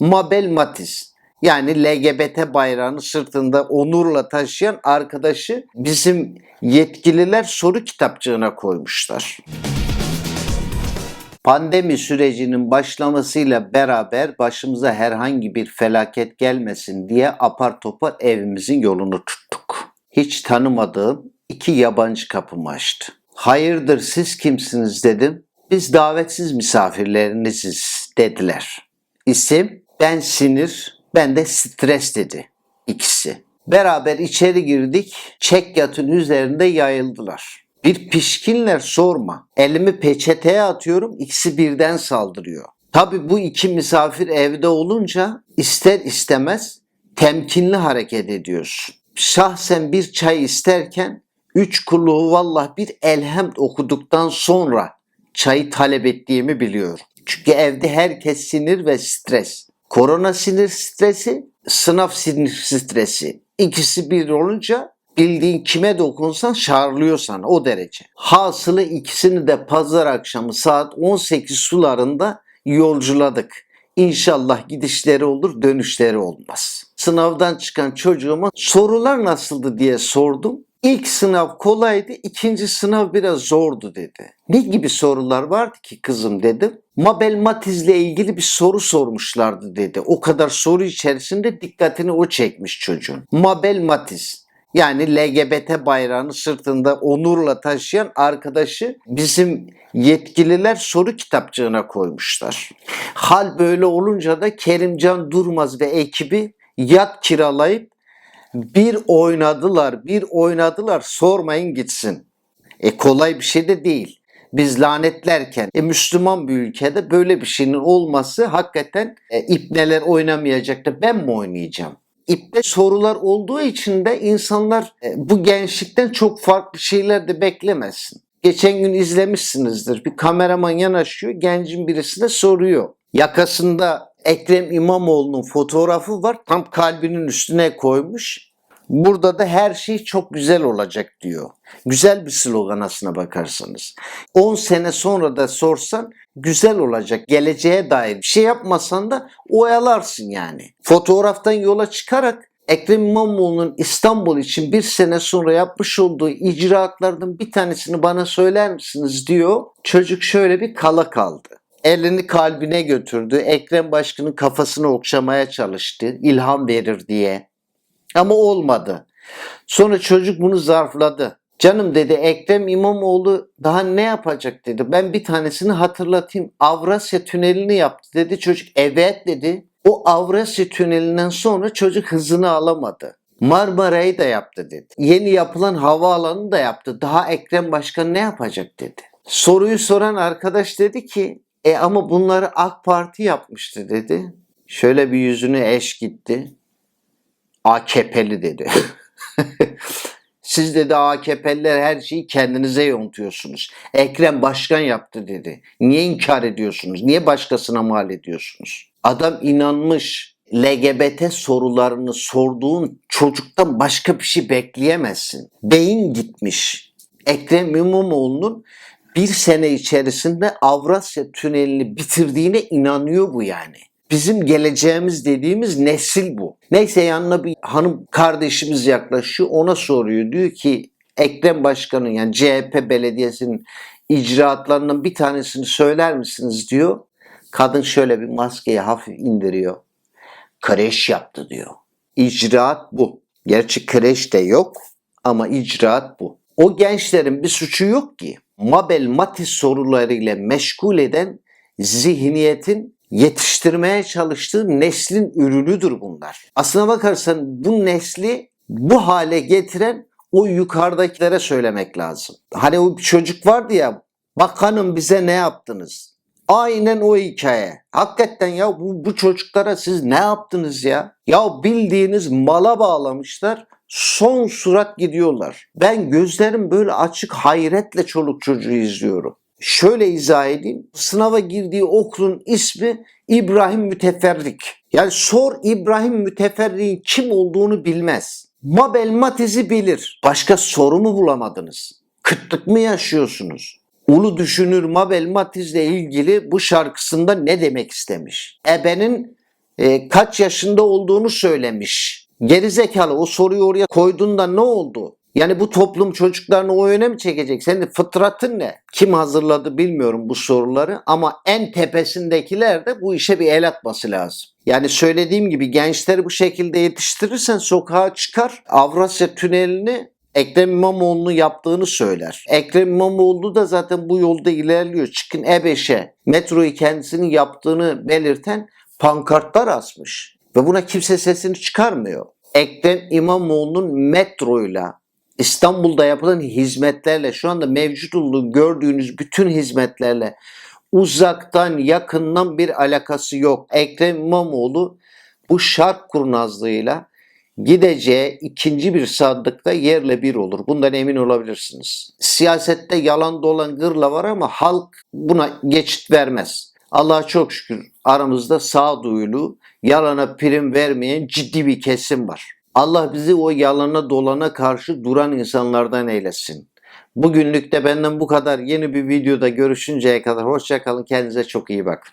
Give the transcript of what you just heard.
Mabel Matiz. Yani LGBT bayrağını sırtında onurla taşıyan arkadaşı bizim yetkililer soru kitapçığına koymuşlar. Pandemi sürecinin başlamasıyla beraber başımıza herhangi bir felaket gelmesin diye apar topar evimizin yolunu tuttuk. Hiç tanımadığım iki yabancı kapımı açtı. Hayırdır siz kimsiniz dedim. Biz davetsiz misafirleriniziz dediler. İsim ben sinir, ben de stres dedi ikisi. Beraber içeri girdik, çek yatın üzerinde yayıldılar. Bir pişkinler sorma. Elimi peçeteye atıyorum, ikisi birden saldırıyor. Tabi bu iki misafir evde olunca ister istemez temkinli hareket ediyorsun. Şahsen bir çay isterken üç kulluğu vallah bir elhamd okuduktan sonra çayı talep ettiğimi biliyorum. Çünkü evde herkes sinir ve stres. Korona sinir stresi, sınav sinir stresi. İkisi bir olunca bildiğin kime dokunsan şarlıyor sana o derece. Hasılı ikisini de pazar akşamı saat 18 sularında yolculadık. İnşallah gidişleri olur, dönüşleri olmaz. Sınavdan çıkan çocuğuma sorular nasıldı diye sordum. İlk sınav kolaydı, ikinci sınav biraz zordu dedi. Ne gibi sorular vardı ki kızım dedim. Mabel Matiz'le ilgili bir soru sormuşlardı dedi. O kadar soru içerisinde dikkatini o çekmiş çocuğun. Mabel Matiz yani LGBT bayrağını sırtında onurla taşıyan arkadaşı bizim yetkililer soru kitapçığına koymuşlar. Hal böyle olunca da Kerimcan Durmaz ve ekibi yat kiralayıp bir oynadılar, bir oynadılar sormayın gitsin. E kolay bir şey de değil. Biz lanetlerken e, Müslüman bir ülkede böyle bir şeyin olması hakikaten e, ipneler oynamayacak da ben mi oynayacağım? İpte sorular olduğu için de insanlar e, bu gençlikten çok farklı şeyler de beklemesin. Geçen gün izlemişsinizdir. Bir kameraman yanaşıyor, gencin birisine soruyor. Yakasında Ekrem İmamoğlu'nun fotoğrafı var. Tam kalbinin üstüne koymuş. Burada da her şey çok güzel olacak diyor. Güzel bir slogan aslına bakarsanız. 10 sene sonra da sorsan güzel olacak. Geleceğe dair bir şey yapmasan da oyalarsın yani. Fotoğraftan yola çıkarak Ekrem İmamoğlu'nun İstanbul için bir sene sonra yapmış olduğu icraatlardan bir tanesini bana söyler misiniz diyor. Çocuk şöyle bir kala kaldı. Elini kalbine götürdü. Ekrem Başkan'ın kafasını okşamaya çalıştı. ilham verir diye. Ama olmadı. Sonra çocuk bunu zarfladı. Canım dedi Ekrem İmamoğlu daha ne yapacak dedi. Ben bir tanesini hatırlatayım. Avrasya Tüneli'ni yaptı dedi. Çocuk evet dedi. O Avrasya Tüneli'nden sonra çocuk hızını alamadı. Marmara'yı da yaptı dedi. Yeni yapılan havaalanını da yaptı. Daha Ekrem Başkan ne yapacak dedi. Soruyu soran arkadaş dedi ki e ama bunları AK Parti yapmıştı dedi. Şöyle bir yüzünü eş gitti. AKP'li dedi. Siz dedi AKP'liler her şeyi kendinize yontuyorsunuz. Ekrem başkan yaptı dedi. Niye inkar ediyorsunuz? Niye başkasına mal ediyorsunuz? Adam inanmış. LGBT sorularını sorduğun çocuktan başka bir şey bekleyemezsin. Beyin gitmiş. Ekrem İmamoğlu'nun bir sene içerisinde Avrasya Tüneli'ni bitirdiğine inanıyor bu yani. Bizim geleceğimiz dediğimiz nesil bu. Neyse yanına bir hanım kardeşimiz yaklaşıyor ona soruyor. Diyor ki Ekrem Başkan'ın yani CHP belediyesinin icraatlarının bir tanesini söyler misiniz diyor. Kadın şöyle bir maskeyi hafif indiriyor. Kreş yaptı diyor. İcraat bu. Gerçi kreş de yok ama icraat bu. O gençlerin bir suçu yok ki. Mabel Matiz sorularıyla meşgul eden zihniyetin yetiştirmeye çalıştığı neslin ürünüdür bunlar. Aslına bakarsan bu nesli bu hale getiren o yukarıdakilere söylemek lazım. Hani o çocuk vardı ya bakanım bize ne yaptınız? Aynen o hikaye. Hakikaten ya bu, bu çocuklara siz ne yaptınız ya? Ya bildiğiniz mala bağlamışlar son surat gidiyorlar. Ben gözlerim böyle açık hayretle çoluk çocuğu izliyorum. Şöyle izah edeyim. Sınava girdiği okulun ismi İbrahim Müteferrik. Yani sor İbrahim Müteferrik'in kim olduğunu bilmez. Mabel Matiz'i bilir. Başka soru mu bulamadınız? Kıtlık mı yaşıyorsunuz? Ulu düşünür Mabel Matiz'le ilgili bu şarkısında ne demek istemiş? Ebenin e, kaç yaşında olduğunu söylemiş. Gerizekalı o soruyu oraya koyduğunda ne oldu? Yani bu toplum çocuklarını o yöne mi çekecek? Senin fıtratın ne? Kim hazırladı bilmiyorum bu soruları ama en tepesindekiler de bu işe bir el atması lazım. Yani söylediğim gibi gençleri bu şekilde yetiştirirsen sokağa çıkar Avrasya Tüneli'ni Ekrem İmamoğlu'nun yaptığını söyler. Ekrem İmamoğlu da zaten bu yolda ilerliyor. Çıkın E5'e metroyu kendisinin yaptığını belirten pankartlar asmış. Ve buna kimse sesini çıkarmıyor. Ekrem İmamoğlu'nun metroyla İstanbul'da yapılan hizmetlerle şu anda mevcut olduğu gördüğünüz bütün hizmetlerle uzaktan yakından bir alakası yok. Ekrem İmamoğlu bu şark kurnazlığıyla gideceği ikinci bir sandıkta yerle bir olur. Bundan emin olabilirsiniz. Siyasette yalan dolan gırla var ama halk buna geçit vermez. Allah'a çok şükür aramızda sağduyulu, yalana prim vermeyen ciddi bir kesim var. Allah bizi o yalana dolana karşı duran insanlardan eylesin. Bugünlük de benden bu kadar. Yeni bir videoda görüşünceye kadar hoşçakalın. Kendinize çok iyi bakın.